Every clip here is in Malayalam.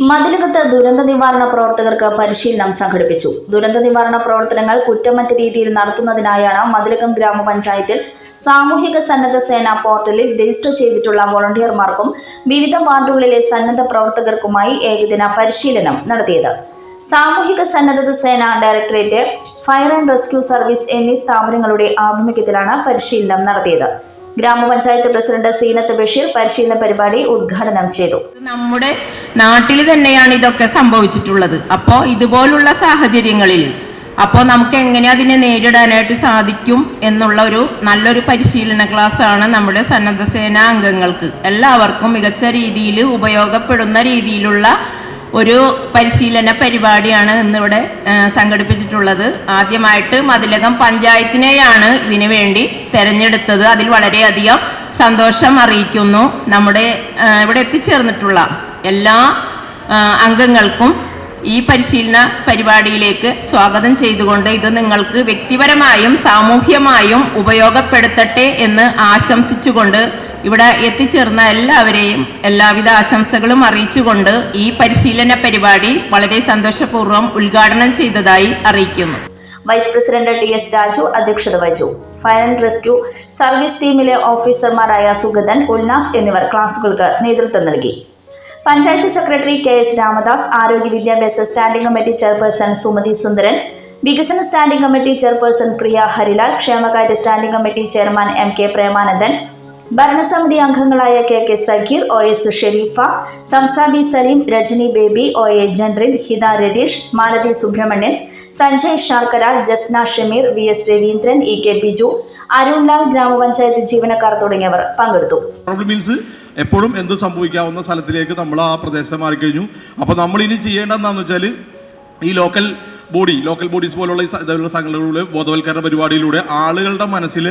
മതിലകത്ത് ദുരന്ത നിവാരണ പ്രവർത്തകർക്ക് പരിശീലനം സംഘടിപ്പിച്ചു. ദുരന്ത നിവാരണ പ്രവർത്തനങ്ങൾ കുറ്റമറ്റ രീതിയിൽ നടത്തുന്നതിനായാണ് മതിലകം ഗ്രാമപഞ്ചായത്തിൽ സാമൂഹിക സന്നദ്ധ സേന പോർട്ടലിൽ രജിസ്റ്റർ ചെയ്തിട്ടുള്ള വോളണ്ടിയർമാർക്കും വിവിധ വാർഡുകളിലെ സന്നദ്ധ പ്രവർത്തകർക്കുമായി ഏകദിന പരിശീലനം നടത്തിയത്. സാമൂഹിക സന്നദ്ധ സേന directorate fire and rescue service എന്നീ സ്ഥാപനങ്ങളുടെ ആഭിമുഖ്യത്തിലാണ് പരിശീലനം നടത്തിയത്. ഗ്രാമപഞ്ചായത്ത് പ്രസിഡന്റ് സീനത്ത് ബഷീർ പരിശീലന പരിപാടി ഉദ്ഘാടനം ചെയ്തു. നമ്മുടെ നാട്ടിൽ തന്നെയാണ് ഇതൊക്കെ സംഭവിച്ചിട്ടുള്ളത്. അപ്പോൾ ഇതുപോലുള്ള സാഹചര്യങ്ങളിൽ അപ്പോൾ നമുക്ക് എങ്ങനെ അതിനെ നേരിടാനായിട്ട് സാധിക്കും എന്നുള്ള ഒരു നല്ലൊരു പരിശീലന ക്ലാസ് ആണ് നമ്മുടെ സന്നദ്ധ സേനാ അംഗങ്ങൾക്ക് എല്ലാവർക്കും മികച്ച രീതിയിൽ ഉപയോഗപ്പെടുന്ന രീതിയിലുള്ള ഒരു പരിശീലന പരിപാടിയാണ് ഇന്നിവിടെ സംഘടിപ്പിച്ചിട്ടുള്ളത്. ആദ്യമായിട്ട് മതിലകം പഞ്ചായത്തിനെയാണ് ഇതിനു വേണ്ടി തെരഞ്ഞെടുത്തത്. അതിൽ വളരെയധികം സന്തോഷം അറിയിക്കുന്നു. നമ്മുടെ ഇവിടെ എത്തിച്ചേർന്നിട്ടുള്ള എല്ലാ അംഗങ്ങൾക്കും ഈ പരിശീലന പരിപാടിയിലേക്ക് സ്വാഗതം ചെയ്തുകൊണ്ട് ഇത് നിങ്ങൾക്ക് വ്യക്തിപരമായും സാമൂഹ്യമായും ഉപയോഗപ്പെടുത്തട്ടെ എന്ന് ആശംസിച്ചുകൊണ്ട് ഇവിടെ എത്തിച്ചേർന്ന എല്ലാവരെയും എല്ലാവിധ ആശംസകളും അറിയിച്ചുകൊണ്ട് ഈ പരിശീലന പരിപാടി വളരെ സന്തോഷപൂർവം ഉദ്ഘാടനം ചെയ്തതായി അറിയിക്കുന്നു. Vice president T S Raju അധ്യക്ഷത വഹിച്ചു. ഫയർ ആൻഡ് റെസ്ക്യൂ സർവീസ് ടീമിലെ ഓഫീസർമാരായ സുഗതൻ ഉല്ലാസ് എന്നിവർ ക്ലാസുകൾക്ക് നേതൃത്വം നൽകി. Panchayat secretary K S Ramdas ആരോഗ്യ വിദ്യാഭ്യാസ standing committee chairperson Sumathi Sundaran വികസന standing committee chairperson Priya Harilal ക്ഷേമകാര്യ standing committee chairman M K Premanandan ഭരണസമിതി അംഗങ്ങളായ K K Zakir O S Sherifa Samsabi Salim Rajani Baby O A Jenrin Hitha Ratheesh Malathi Subramanian Sanjay ശർക്കര Jasna Shameer V S Raveendran E K Biju Arunlal ഗ്രാമപഞ്ചായത്ത് ജീവനക്കാർ തുടങ്ങിയവർ പങ്കെടുത്തു. എപ്പോഴും എന്ത് സംഭവിക്കാവുന്ന സ്ഥലത്തിലേക്ക് നമ്മൾ ആ പ്രദേശം മാറിക്കഴിഞ്ഞു. അപ്പോൾ നമ്മൾ ഇനി ചെയ്യേണ്ടതെന്താണെന്ന് വെച്ചാൽ ഈ ലോക്കൽ ബോഡി ലോക്കൽ ബോഡീസ് പോലുള്ള ഇതുപോലുള്ള സംഘടനകളിലൂടെ ബോധവൽക്കരണ പരിപാടിയിലൂടെ ആളുകളുടെ മനസ്സിൽ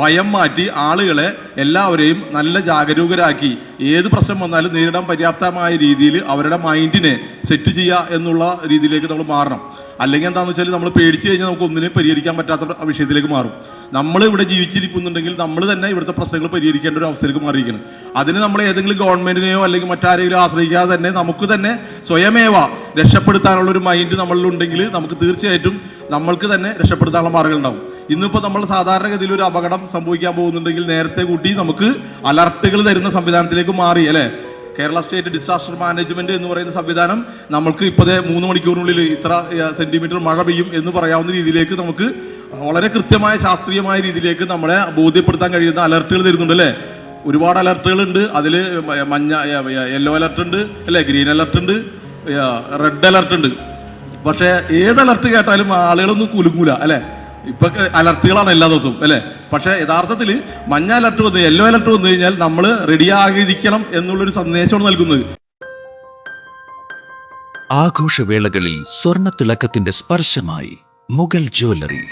ഭയം മാറ്റി ആളുകളെ എല്ലാവരെയും നല്ല ജാഗരൂകരാക്കി. ഏത് പ്രശ്നം വന്നാലും നേരിടാൻ പര്യാപ്തമായ രീതിയിൽ അവരുടെ മൈൻഡിനെ സെറ്റ് ചെയ്യുക എന്നുള്ള രീതിയിലേക്ക് നമ്മൾ മാറണം. അല്ലെങ്കിൽ എന്താണെന്ന് വെച്ചാൽ നമ്മൾ പേടിച്ച് കഴിഞ്ഞാൽ നമുക്ക് ഒന്നിനെ പരിഹരിക്കാൻ പറ്റാത്ത വിഷയത്തിലേക്ക് മാറും. നമ്മൾ ഇവിടെ ജീവിച്ചിരിക്കുന്നുണ്ടെങ്കിൽ നമ്മൾ തന്നെ ഇവിടുത്തെ പ്രശ്നങ്ങൾ പരിഹരിക്കേണ്ട ഒരു അവസ്ഥയിലേക്ക് മാറിയിരിക്കണം അതിന് നമ്മൾ ഏതെങ്കിലും ഗവൺമെന്റിനെയോ അല്ലെങ്കിൽ മറ്റാരെങ്കിലും ആശ്രയിക്കാതെ തന്നെ നമുക്ക് തന്നെ സ്വയമേവ രക്ഷപ്പെടുത്താനുള്ള ഒരു മൈൻഡ് നമ്മളിലുണ്ടെങ്കിൽ നമുക്ക് തീർച്ചയായിട്ടും നമ്മൾക്ക് തന്നെ രക്ഷപ്പെടുത്താനുള്ള മാർഗം ഉണ്ടാവും ഇന്നിപ്പോൾ നമ്മൾ സാധാരണഗതിയിൽ ഒരു അപകടം സംഭവിക്കാൻ പോകുന്നുണ്ടെങ്കിൽ നേരത്തെ കൂട്ടി നമുക്ക് അലർട്ടുകൾ തരുന്ന സംവിധാനത്തിലേക്ക് മാറി അല്ലേ? കേരള സ്റ്റേറ്റ് ഡിസാസ്റ്റർ മാനേജ്മെന്റ് എന്ന് പറയുന്ന സംവിധാനം നമുക്ക് ഇപ്പോഴത്തെ മൂന്ന് മണിക്കൂറിനുള്ളിൽ ഇത്ര സെന്റിമീറ്റർ മഴ പെയ്യും എന്ന് പറയാവുന്ന രീതിയിലേക്ക് നമുക്ക് വളരെ കൃത്യമായ ശാസ്ത്രീയമായ രീതിയിലേക്ക് നമ്മളെ ബോധ്യപ്പെടുത്താൻ കഴിയുന്ന അലർട്ടുകൾ തരുന്നുണ്ട് അല്ലേ? ഒരുപാട് അലർട്ടുകൾ ഉണ്ട്. അതിൽ മഞ്ഞ യെല്ലോ അലർട്ട് ഉണ്ട് അല്ലേ? ഗ്രീൻ അലർട്ട് ഉണ്ട് റെഡ് അലർട്ട് ഉണ്ട്. പക്ഷേ ഏത് അലർട്ട് കേട്ടാലും ആളുകളൊന്നും കുലുങ്ങൂല അല്ലേ? ഇപ്പൊ അലർട്ടുകളാണ് എല്ലാ ദിവസവും അല്ലേ? പക്ഷെ യഥാർത്ഥത്തിൽ മഞ്ഞ അലർട്ട് വന്ന് യെല്ലോ അലർട്ട് വന്നു കഴിഞ്ഞാൽ നമ്മൾ റെഡി ആകിരിക്കണം എന്നുള്ളൊരു സന്ദേശമാണ് നൽകുന്നത്. ആഘോഷവേളകളിൽ സ്വർണത്തിളക്കത്തിന്റെ സ്പർശമായി മുഗൾ ജ്വല്ലറി.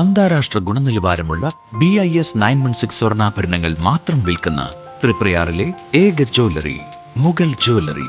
അന്താരാഷ്ട്ര ഗുണനിലവാരമുള്ള B I S nine one six സ്വർണാഭരണങ്ങൾ മാത്രം വിൽക്കുന്ന ത്രിപ്രയാറിലെ ഏക ജ്വല്ലറി മുഗൾ ജ്വല്ലറി.